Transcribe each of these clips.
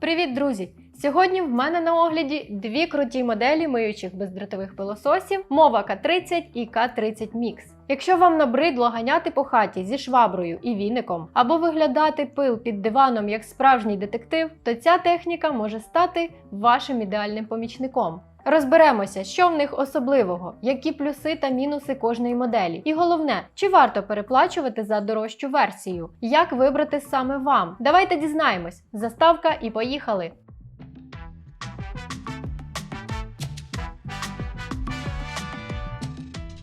Привіт, друзі! Сьогодні в мене на огляді дві круті моделі миючих бездротових пилососів мова К30 і К30 Mix. Якщо вам набридло ганяти по хаті зі шваброю і віником, або виглядати пил під диваном як справжній детектив, то ця техніка може стати вашим ідеальним помічником. Розберемося, що в них особливого, які плюси та мінуси кожної моделі. І головне, чи варто переплачувати за дорожчу версію, як вибрати саме вам. Давайте дізнаємось. Заставка і поїхали!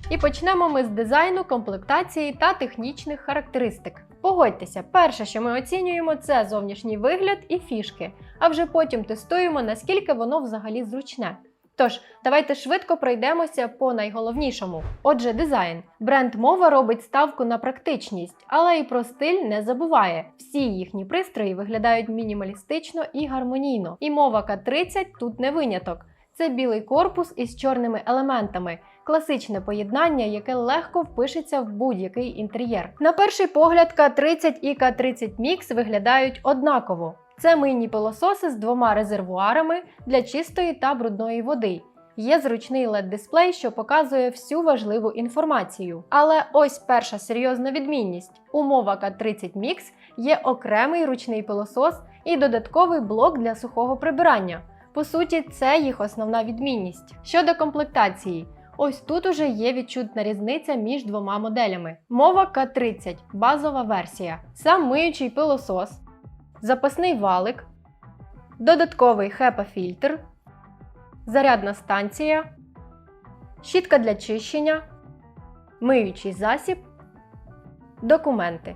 І почнемо ми з дизайну, комплектації та технічних характеристик. Погодьтеся, перше, що ми оцінюємо, це зовнішній вигляд і фішки, а вже потім тестуємо, наскільки воно взагалі зручне. Тож, давайте швидко пройдемося по найголовнішому. Отже, дизайн. Бренд мова робить ставку на практичність, але і про стиль не забуває. Всі їхні пристрої виглядають мінімалістично і гармонійно. І мова К30 тут не виняток. Це білий корпус із чорними елементами, класичне поєднання, яке легко впишеться в будь-який інтер'єр. На перший погляд, К30 і К30 Mix виглядають однаково. Це мийні пилососи з двома резервуарами для чистої та брудної води. Є зручний led дисплей що показує всю важливу інформацію. Але ось перша серйозна відмінність: у Mova K30 Mix є окремий ручний пилосос і додатковий блок для сухого прибирання. По суті, це їх основна відмінність. Щодо комплектації, ось тут уже є відчутна різниця між двома моделями. Мова К30 базова версія, сам миючий пилосос, запасний валик, додатковий HEPA-фільтр, зарядна станція, щітка для чищення, миючий засіб, документи.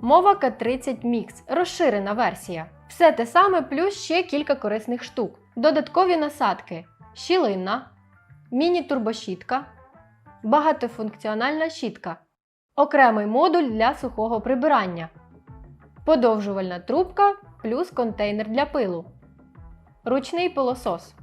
Мова К30 Mix розширена версія. Все те саме, плюс ще кілька корисних штук. Додаткові насадки, щілинна, міні-турбощітка, багатофункціональна щітка, окремий модуль для сухого прибирання, подовжувальна трубка плюс контейнер для пилу, ручний пилосос.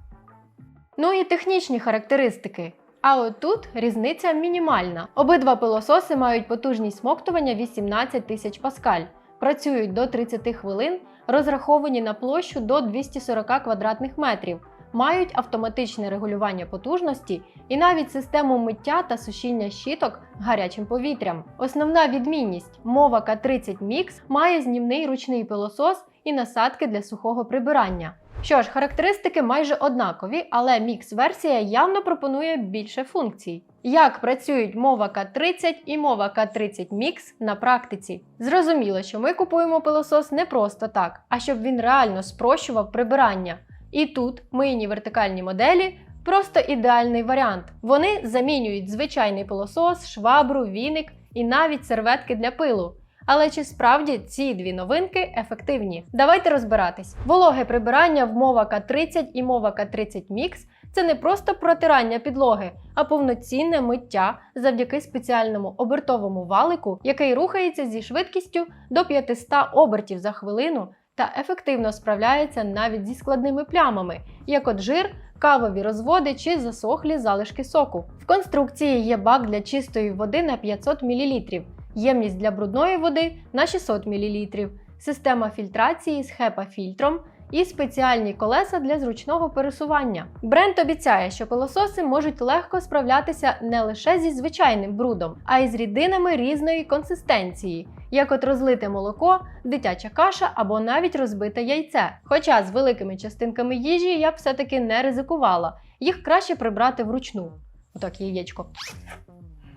Ну і технічні характеристики. А от тут різниця мінімальна. Обидва пилососи мають потужність смоктування 18 тисяч паскаль, працюють до 30 хвилин, розраховані на площу до 240 квадратних метрів, мають автоматичне регулювання потужності і навіть систему миття та сушіння щіток гарячим повітрям. Основна відмінність мова К30 Mix має знімний ручний пилосос і насадки для сухого прибирання. Що ж, характеристики майже однакові, але мікс-версія явно пропонує більше функцій. Як працюють мова К30 і мова К30 Mix на практиці? Зрозуміло, що ми купуємо пилосос не просто так, а щоб він реально спрощував прибирання. І тут мийні вертикальні моделі просто ідеальний варіант. Вони замінюють звичайний пилосос, швабру, віник і навіть серветки для пилу. Але чи справді ці дві новинки ефективні? Давайте розбиратись. Вологе прибирання в мова К30 і мова К30 Mix це не просто протирання підлоги, а повноцінне миття завдяки спеціальному обертовому валику, який рухається зі швидкістю до 500 обертів за хвилину та ефективно справляється навіть зі складними плямами, як от жир, кавові розводи чи засохлі залишки соку. В конструкції є бак для чистої води на 500 мл ємність для брудної води на 600 мл, система фільтрації з HEPA-фільтром і спеціальні колеса для зручного пересування. Бренд обіцяє, що пилососи можуть легко справлятися не лише зі звичайним брудом, а й з рідинами різної консистенції, як от розлите молоко, дитяча каша або навіть розбите яйце. Хоча з великими частинками їжі я б все-таки не ризикувала, їх краще прибрати вручну. Отак яєчко.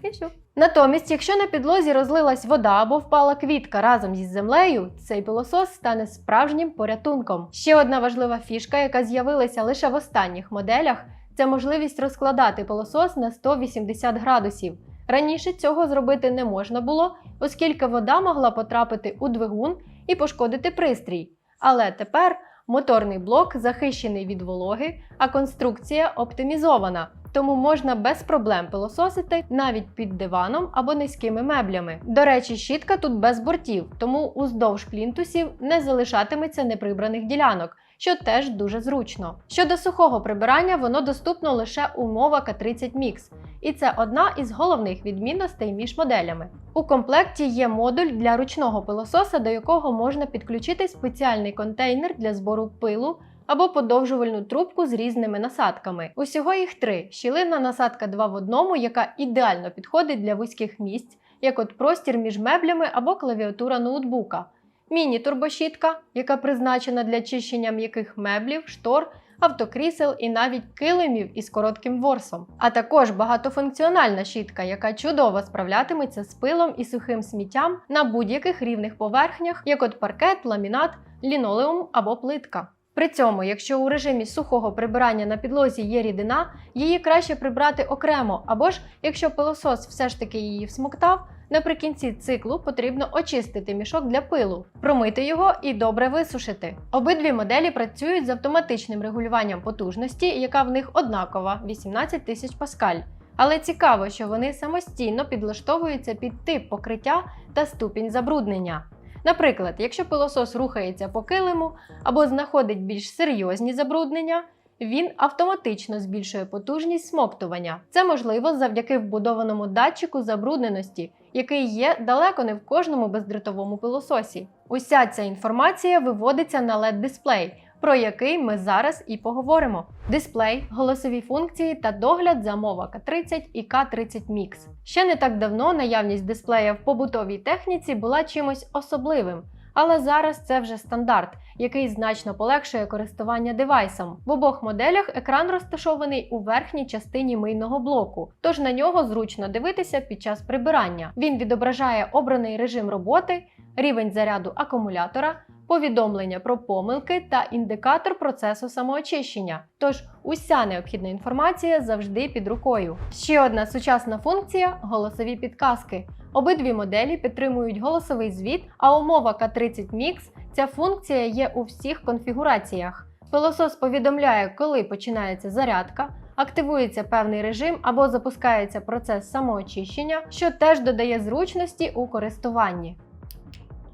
І все. Натомість, якщо на підлозі розлилась вода або впала квітка разом із землею, цей пилосос стане справжнім порятунком. Ще одна важлива фішка, яка з'явилася лише в останніх моделях, це можливість розкладати пилосос на 180 градусів. Раніше цього зробити не можна було, оскільки вода могла потрапити у двигун і пошкодити пристрій. Але тепер моторний блок захищений від вологи, а конструкція оптимізована. Тому можна без проблем пилососити навіть під диваном або низькими меблями. До речі, щітка тут без бортів, тому уздовж плінтусів не залишатиметься неприбраних ділянок. Що теж дуже зручно. Щодо сухого прибирання, воно доступно лише у Mova K30 Mix, і це одна із головних відмінностей між моделями. У комплекті є модуль для ручного пилососа, до якого можна підключити спеціальний контейнер для збору пилу або подовжувальну трубку з різними насадками. Усього їх три: щілинна насадка 2 в одному, яка ідеально підходить для вузьких місць, як от простір між меблями або клавіатура ноутбука. Міні-турбощітка, яка призначена для чищення м'яких меблів, штор, автокрісел і навіть килимів із коротким ворсом. А також багатофункціональна щітка, яка чудово справлятиметься з пилом і сухим сміттям на будь-яких рівних поверхнях, як от паркет, ламінат, лінолеум або плитка. При цьому, якщо у режимі сухого прибирання на підлозі є рідина, її краще прибрати окремо, або ж якщо пилосос все ж таки її всмоктав, наприкінці циклу потрібно очистити мішок для пилу, промити його і добре висушити. Обидві моделі працюють з автоматичним регулюванням потужності, яка в них однакова 18 тисяч паскаль. Але цікаво, що вони самостійно підлаштовуються під тип покриття та ступінь забруднення. Наприклад, якщо пилосос рухається по килиму або знаходить більш серйозні забруднення, він автоматично збільшує потужність смоктування. Це можливо завдяки вбудованому датчику забрудненості, який є далеко не в кожному бездротовому пилососі. Уся ця інформація виводиться на led дисплей про який ми зараз і поговоримо: дисплей, голосові функції та догляд за мова К30 і К30 Mix. Ще не так давно наявність дисплея в побутовій техніці була чимось особливим. Але зараз це вже стандарт, який значно полегшує користування девайсом. В обох моделях екран розташований у верхній частині мийного блоку, тож на нього зручно дивитися під час прибирання. Він відображає обраний режим роботи, рівень заряду акумулятора, повідомлення про помилки та індикатор процесу самоочищення. Тож уся необхідна інформація завжди під рукою. Ще одна сучасна функція голосові підказки. Обидві моделі підтримують голосовий звіт, а умова K30 Mix ця функція є у всіх конфігураціях. Пилосос повідомляє, коли починається зарядка, активується певний режим або запускається процес самоочищення, що теж додає зручності у користуванні.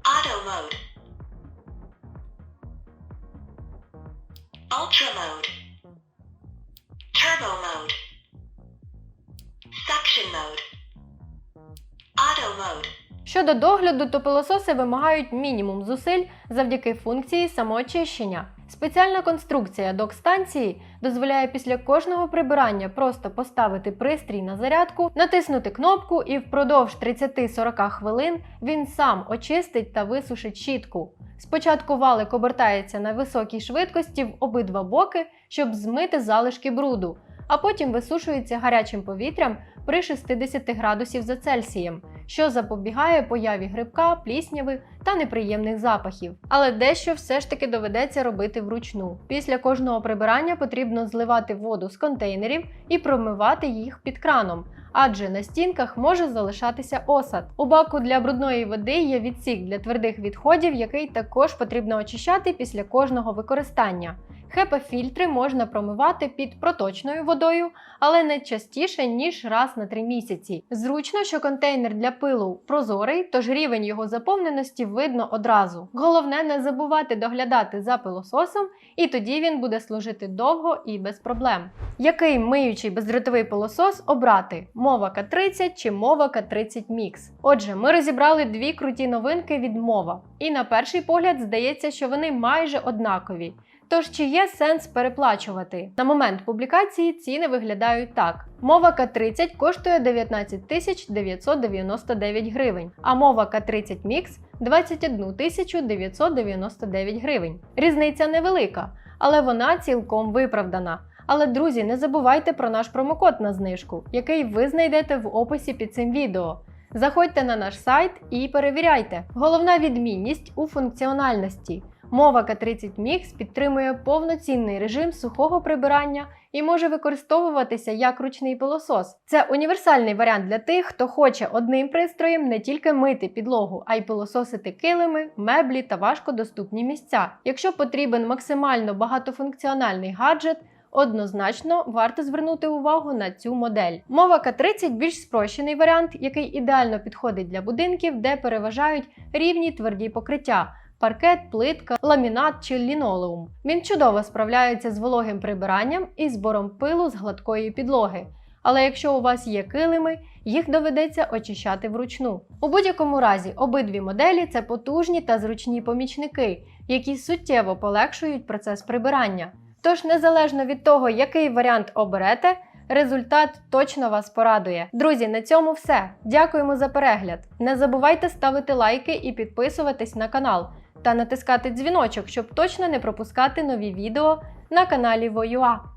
Auto mode. Ultra mode. Turbo mode. Suction mode. Auto mode. Щодо догляду, то пилососи вимагають мінімум зусиль завдяки функції самоочищення. Спеціальна конструкція док-станції дозволяє після кожного прибирання просто поставити пристрій на зарядку, натиснути кнопку і впродовж 30-40 хвилин він сам очистить та висушить щітку. Спочатку валик обертається на високій швидкості в обидва боки, щоб змити залишки бруду, а потім висушується гарячим повітрям при 60 градусів за Цельсієм, що запобігає появі грибка, плісняви та неприємних запахів. Але дещо все ж таки доведеться робити вручну. Після кожного прибирання потрібно зливати воду з контейнерів і промивати їх під краном. Адже на стінках може залишатися осад. У баку для брудної води є відсік для твердих відходів, який також потрібно очищати після кожного використання. ХЕПА-фільтри можна промивати під проточною водою, але не частіше, ніж раз на 3 місяці. Зручно, що контейнер для пилу прозорий, тож рівень його заповненості видно одразу. Головне не забувати доглядати за пилососом, і тоді він буде служити довго і без проблем. Який миючий бездротовий пилосос обрати? Мова К30 чи Мова К30 Mix? Отже, ми розібрали дві круті новинки від мова, і на перший погляд здається, що вони майже однакові. Тож чи є сенс переплачувати? На момент публікації ціни виглядають так: мова К30 коштує 19 тисяч 999 гривень, а мова К30 Mix 21 тисячу 999 гривень. Різниця невелика, але вона цілком виправдана. Але, друзі, не забувайте про наш промокод на знижку, який ви знайдете в описі під цим відео. Заходьте на наш сайт і перевіряйте. Головна відмінність у функціональності. Мова К30 Mix підтримує повноцінний режим сухого прибирання і може використовуватися як ручний пилосос. Це універсальний варіант для тих, хто хоче одним пристроєм не тільки мити підлогу, а й пилососити килими, меблі та важкодоступні місця. Якщо потрібен максимально багатофункціональний гаджет, Однозначно варто звернути увагу на цю модель. Мова К30 більш спрощений варіант, який ідеально підходить для будинків, де переважають рівні тверді покриття. Паркет, плитка, ламінат чи лінолеум. Він чудово справляється з вологим прибиранням і збором пилу з гладкої підлоги. Але якщо у вас є килими, їх доведеться очищати вручну. У будь-якому разі обидві моделі це потужні та зручні помічники, які суттєво полегшують процес прибирання. Тож, незалежно від того, який варіант оберете, результат точно вас порадує. Друзі, на цьому все. Дякуємо за перегляд. Не забувайте ставити лайки і підписуватись на канал та натискати дзвіночок, щоб точно не пропускати нові відео на каналі Воюа.